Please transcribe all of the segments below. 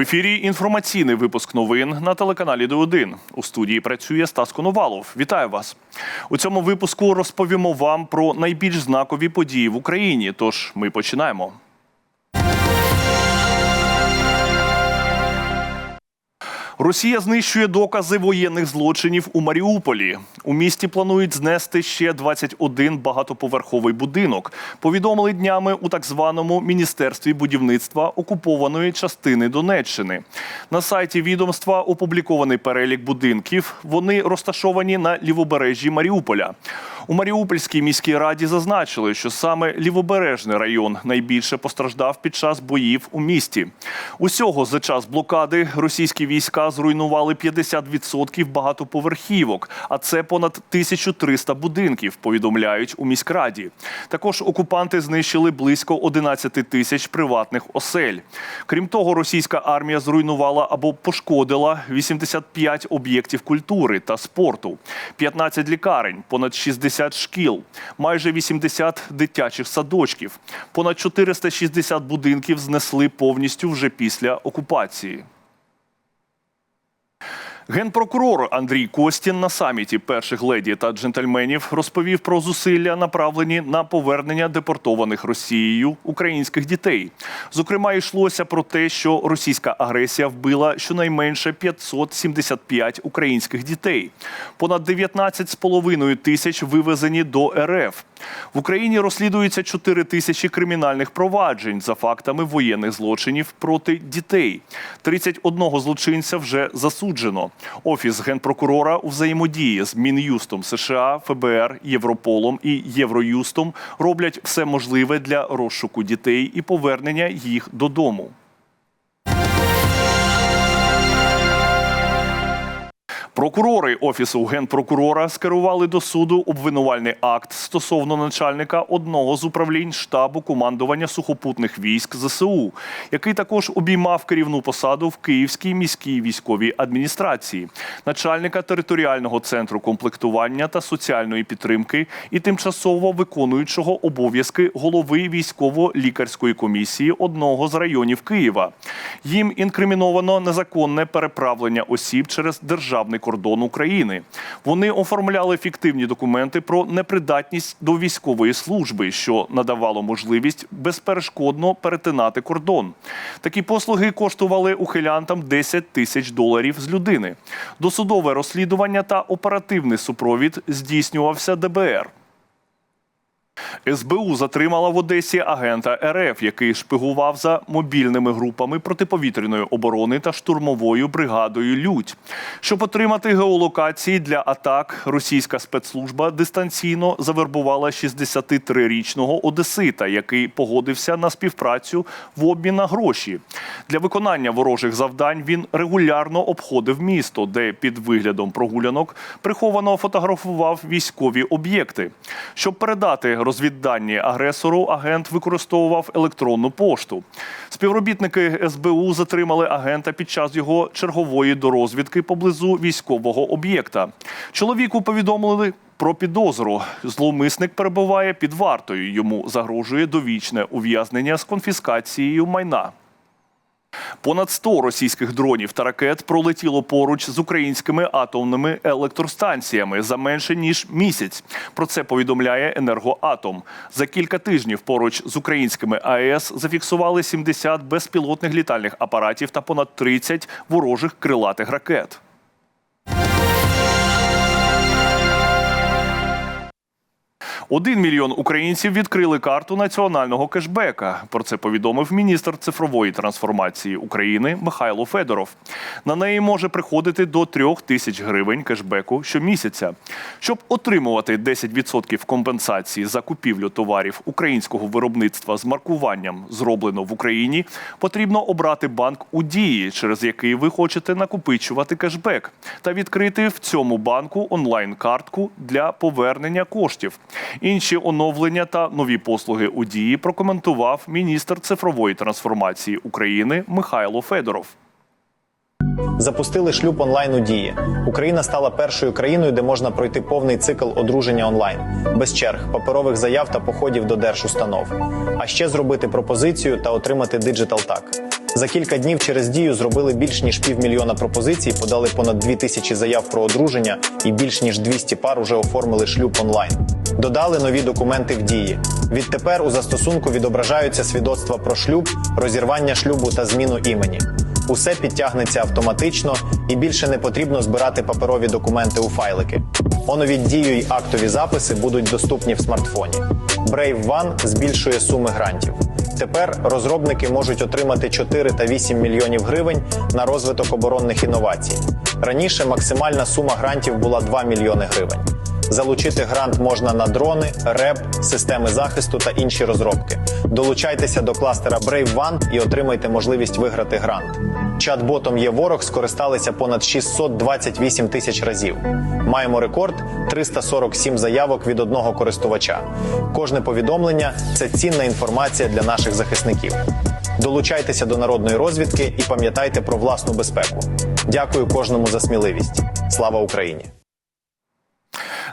Ефірі інформаційний випуск новин на телеканалі Д1. У студії працює Стас Коновалов. Вітаю вас. У цьому випуску розповімо вам про найбільш знакові події в Україні. Тож ми починаємо. Росія знищує докази воєнних злочинів у Маріуполі. У місті планують знести ще 21 багатоповерховий будинок. Повідомили днями у так званому міністерстві будівництва окупованої частини Донеччини. На сайті відомства опублікований перелік будинків. Вони розташовані на лівобережжі Маріуполя. У Маріупольській міській раді зазначили, що саме лівобережний район найбільше постраждав під час боїв у місті. Усього за час блокади російські війська зруйнували 50% багатоповерхівок, а це понад 1300 будинків. Повідомляють у міськраді. Також окупанти знищили близько 11 тисяч приватних осель. Крім того, російська армія зруйнувала або пошкодила 85 об'єктів культури та спорту, 15 лікарень, понад 60 шкіл, майже 80 дитячих садочків, понад 460 будинків знесли повністю вже після окупації. Генпрокурор Андрій Костін на саміті перших леді та джентльменів розповів про зусилля, направлені на повернення депортованих Росією українських дітей. Зокрема, йшлося про те, що російська агресія вбила щонайменше 575 українських дітей. Понад 19,5 тисяч вивезені до РФ. В Україні розслідується 4 тисячі кримінальних проваджень за фактами воєнних злочинів проти дітей. 31 злочинця вже засуджено. Офіс генпрокурора у взаємодії з Мін'юстом США, ФБР, Європолом і Євроюстом роблять все можливе для розшуку дітей і повернення їх додому. Прокурори офісу генпрокурора скерували до суду обвинувальний акт стосовно начальника одного з управлінь штабу командування сухопутних військ ЗСУ, який також обіймав керівну посаду в Київській міській військовій адміністрації, начальника територіального центру комплектування та соціальної підтримки і тимчасово виконуючого обов'язки голови військово-лікарської комісії одного з районів Києва. Їм інкриміновано незаконне переправлення осіб через державний кордон України. Вони оформляли фіктивні документи про непридатність до військової служби, що надавало можливість безперешкодно перетинати кордон. Такі послуги коштували ухилянтам 10 тисяч доларів з людини. Досудове розслідування та оперативний супровід здійснювався ДБР. СБУ затримала в Одесі агента РФ, який шпигував за мобільними групами протиповітряної оборони та штурмовою бригадою Людь. Щоб отримати геолокації для атак, російська спецслужба дистанційно завербувала 63-річного одесита, який погодився на співпрацю в обмін на гроші. Для виконання ворожих завдань він регулярно обходив місто, де під виглядом прогулянок приховано фотографував військові об'єкти. Щоб передати розвіддані агресору, агент використовував електронну пошту. Співробітники СБУ затримали агента під час його чергової дорозвідки поблизу військового об'єкта. Чоловіку повідомили. Про підозру зловмисник перебуває під вартою. Йому загрожує довічне ув'язнення з конфіскацією майна. Понад 100 російських дронів та ракет пролетіло поруч з українськими атомними електростанціями за менше ніж місяць. Про це повідомляє Енергоатом. За кілька тижнів поруч з українськими АЕС зафіксували 70 безпілотних літальних апаратів та понад 30 ворожих крилатих ракет. Один мільйон українців відкрили карту національного кешбека. Про це повідомив міністр цифрової трансформації України Михайло Федоров. На неї може приходити до трьох тисяч гривень кешбеку щомісяця. Щоб отримувати 10% компенсації за купівлю товарів українського виробництва з маркуванням зроблено в Україні, потрібно обрати банк у дії, через який ви хочете накопичувати кешбек, та відкрити в цьому банку онлайн-картку для повернення коштів. Інші оновлення та нові послуги у дії прокоментував міністр цифрової трансформації України Михайло Федоров. Запустили шлюб онлайн у дії. Україна стала першою країною, де можна пройти повний цикл одруження онлайн, без черг, паперових заяв та походів до держустанов. А ще зробити пропозицію та отримати диджитал так. За кілька днів через дію зробили більш ніж півмільйона пропозицій, подали понад дві тисячі заяв про одруження і більш ніж 200 пар уже оформили шлюб онлайн. Додали нові документи в дії. Відтепер у застосунку відображаються свідоцтва про шлюб, розірвання шлюбу та зміну імені. Усе підтягнеться автоматично і більше не потрібно збирати паперові документи у файлики. Онові дію й актові записи будуть доступні в смартфоні. Brave One збільшує суми грантів. Тепер розробники можуть отримати 4 та 8 мільйонів гривень на розвиток оборонних інновацій. Раніше максимальна сума грантів була 2 мільйони гривень. Залучити грант можна на дрони, РЕП, системи захисту та інші розробки. Долучайтеся до кластера Brave One і отримайте можливість виграти грант. Чат-ботом є ворог скористалися понад 628 тисяч разів. Маємо рекорд 347 заявок від одного користувача. Кожне повідомлення це цінна інформація для наших захисників. Долучайтеся до народної розвідки і пам'ятайте про власну безпеку. Дякую кожному за сміливість. Слава Україні!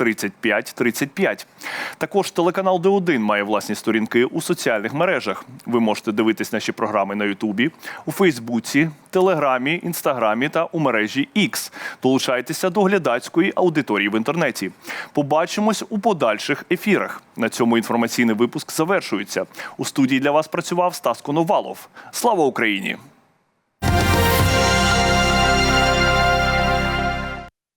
35 35. Також телеканал Д1 має власні сторінки у соціальних мережах. Ви можете дивитись наші програми на Ютубі, у Фейсбуці, Телеграмі, Інстаграмі та у мережі X. Долучайтеся до глядацької аудиторії в інтернеті. Побачимось у подальших ефірах. На цьому інформаційний випуск завершується. У студії для вас працював Стас Коновалов. Слава Україні!